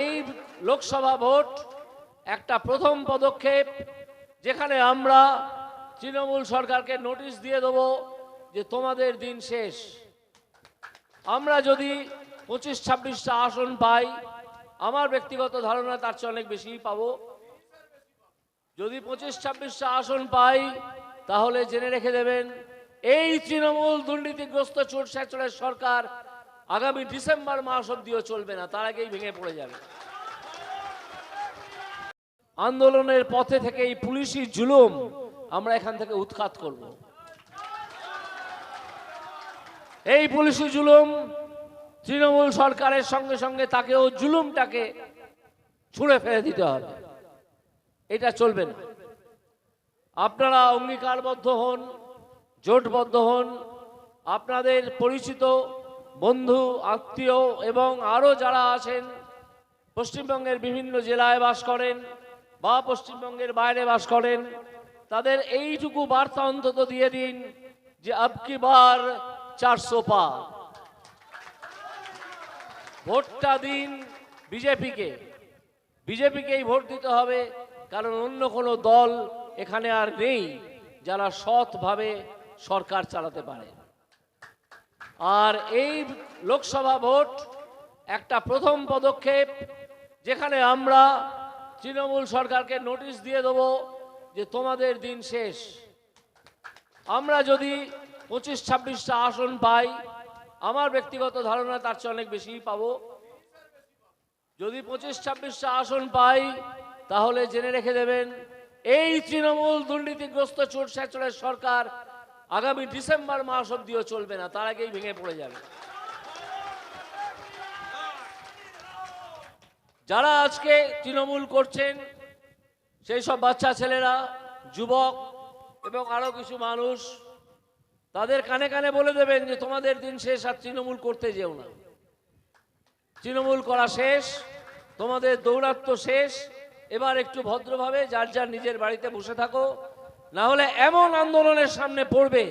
এই লোকসভা ভোট একটা প্রথম পদক্ষেপ, যেখানে আমরা তৃণমূল সরকারকে নোটিশ দিয়ে দেবো যে তোমাদের দিন শেষ। আমরা যদি পঁচিশ ছাব্বিশটা আসন পাই, আমার ব্যক্তিগত ধারণা তার চেয়ে অনেক বেশি পাবো। যদি পঁচিশ ছাব্বিশটা আসন পাই, তাহলে জেনে রেখে দেবেন, এই তৃণমূল দুর্নীতিগ্রস্ত চোট সরকার আগামী ডিসেম্বর মাস অব্দিও চলবে না, তার আগেই ভেঙে পড়ে যাবে। আন্দোলনের পথে থেকে এই পুলিশি জুলুম আমরা এখান থেকে উৎখাত করব। এই পুলিশি জুলুম তৃণমূল সরকারের সঙ্গে সঙ্গে তাকেও জুলুমটাকে ছুঁড়ে ফেলে দিতে হবে। এটা চলবে না। আপনারা অঙ্গীকারবদ্ধ হন, জোটবদ্ধ হন, আপনাদের পরিচিত বন্ধু, আত্মীয় এবং আরও যারা আছেন, পশ্চিমবঙ্গের বিভিন্ন জেলায় বাস করেন বা পশ্চিমবঙ্গের বাইরে বাস করেন, তাদের এইটুকু বার্তা অন্তত দিয়ে দিন যে আবকি বার চারশো পা ভোটটা দিন বিজেপিকে। বিজেপিকেই ভোট দিতে হবে, কারণ অন্য কোনো দল এখানে আর নেই যারা সৎভাবে সরকার চালাতে পারে। আর এই লোকসভা ভোট একটা প্রথম পদক্ষেপ, যেখানে আমরা তৃণমূল সরকারকে নোটিশ দিয়ে দেবো যে তোমাদের দিন শেষ। আমরা যদি পঁচিশ ছাব্বিশটা আসন পাই, আমার ব্যক্তিগত ধারণা তার চেয়ে অনেক বেশি পাবো। যদি পঁচিশ ছাব্বিশটা আসন পাই, তাহলে জেনে রেখে দেবেন, এই তৃণমূল দুর্নীতিগ্রস্ত স্যাচরের সরকার আগামী ডিসেম্বর মাস অব্দিও চলবে না, তার আগেই ভেঙে পড়ে যাবে। যারা আজকে তৃণমূল করছেন, সেই সব বাচ্চা ছেলেরা, যুবক এবং আরও কিছু মানুষ, তাদের কানে কানে বলে দেবেন যে, তোমাদের দিন শেষ আর তৃণমূল করতে যেও না। তৃণমূল করা শেষ, তোমাদের দৌরাত্ম শেষ, এবার একটু ভদ্রভাবে যার যার নিজের বাড়িতে বসে থাকো। না হলে এমন আন্দোলনের সামনে পড়বে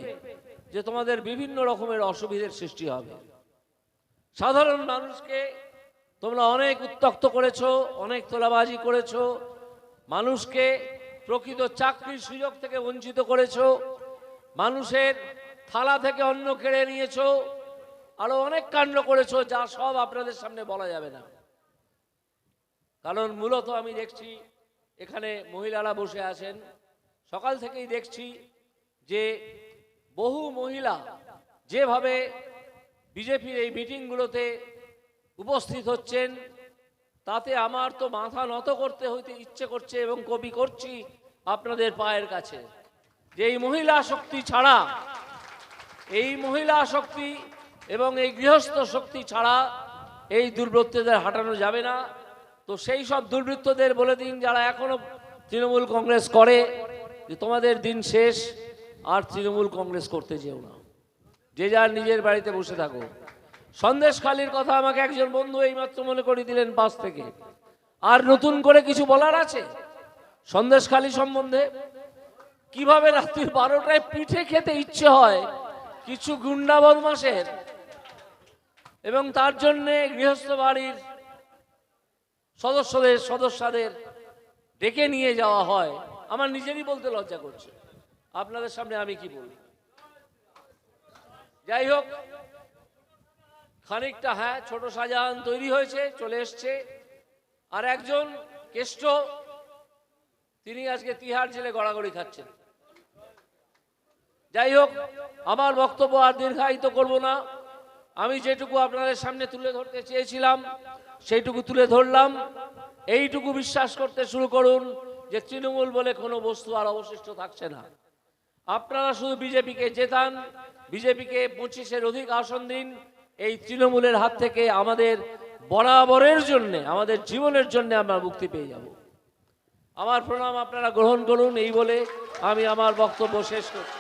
যে তোমাদের বিভিন্ন রকমের অসুবিধার সৃষ্টি হবে। সাধারণ মানুষকে তোমরা অনেক উত্তক্ত করেছ, অনেক তোলাবাজি করেছ, মানুষকে প্রকৃত চাকরির সুযোগ থেকে বঞ্চিত করেছ, মানুষের থালা থেকে অন্ন কেড়ে নিয়েছো, আরও অনেক কাণ্ড করেছ যা সব আপনাদের সামনে বলা যাবে না। কারণ মূলত আমি দেখছি, এখানে মহিলারা বসে আছেন সকাল থেকেই দেখছি যে বহু মহিলা যেভাবে বিজেপির এই মিটিংগুলোতে উপস্থিত হচ্ছেন, তাতে আমার তো মাথা নত করতে হইতে ইচ্ছে করছে এবং কবি করছি আপনাদের পায়ের কাছে। যে এই মহিলা শক্তি ছাড়া, এই মহিলা শক্তি এবং এই গৃহস্থ শক্তি ছাড়া এই দুর্বৃত্তদের হাঁটানো যাবে না। তো সেই সব দুর্বৃত্তদের বলে দিন যারা এখনও তৃণমূল কংগ্রেস করে যে তোমাদের দিন শেষ আর তৃণমূল কংগ্রেস করতে যেও না। যে যার নিজের বাড়িতে বসে থাকো। সন্দেশখালির কথা আমাকে একজন বন্ধু এইমাত্র মনে করে দিলেন পাশ থেকে। আর নতুন করে কিছু বলার আছে? সন্দেশখালি সম্বন্ধে? কীভাবে রাত্রির বারোটায় পিঠে খেতে ইচ্ছে হয় কিছু গুন্ডা বদমাসের এবং তার জন্যে গৃহস্থ বাড়ির সদস্যদের সদস্যদের ডেকে নিয়ে যাওয়া হয়। আমার নিজেরই বলতে লজ্জা করছে। আপনাদের সামনে আমি কি বলি? যাই হোক, খানিকটা হ্যাঁ ছোট শাহজাহান তৈরি হয়েছে, চলে এসছে। আর একজন কেষ্ট, তিনি আজকে তিহার জেলে গড়াগড়ি খাচ্ছেন। যাই হোক, আমার বক্তব্য আর দীর্ঘায়িত করব না। আমি যেটুকু আপনাদের সামনে তুলে ধরতে চেয়েছিলাম, সেইটুকু তুলে ধরলাম। এইটুকু বিশ্বাস করতে শুরু করুন। যে তৃণমূল বলে কোনো বস্তু আর অবশিষ্ট থাকছে না। আপনারা শুধু বিজেপিকে জেতান, বিজেপিকে পঁচিশের অধিক আসন দিন, এই তৃণমূলের হাত থেকে আমাদের বরাবরের জন্যে, আমাদের জীবনের জন্য আমরা মুক্তি পেয়ে যাব। আমার প্রণাম আপনারা গ্রহণ করুন এই বলে আমি আমার বক্তব্য শেষ করছি।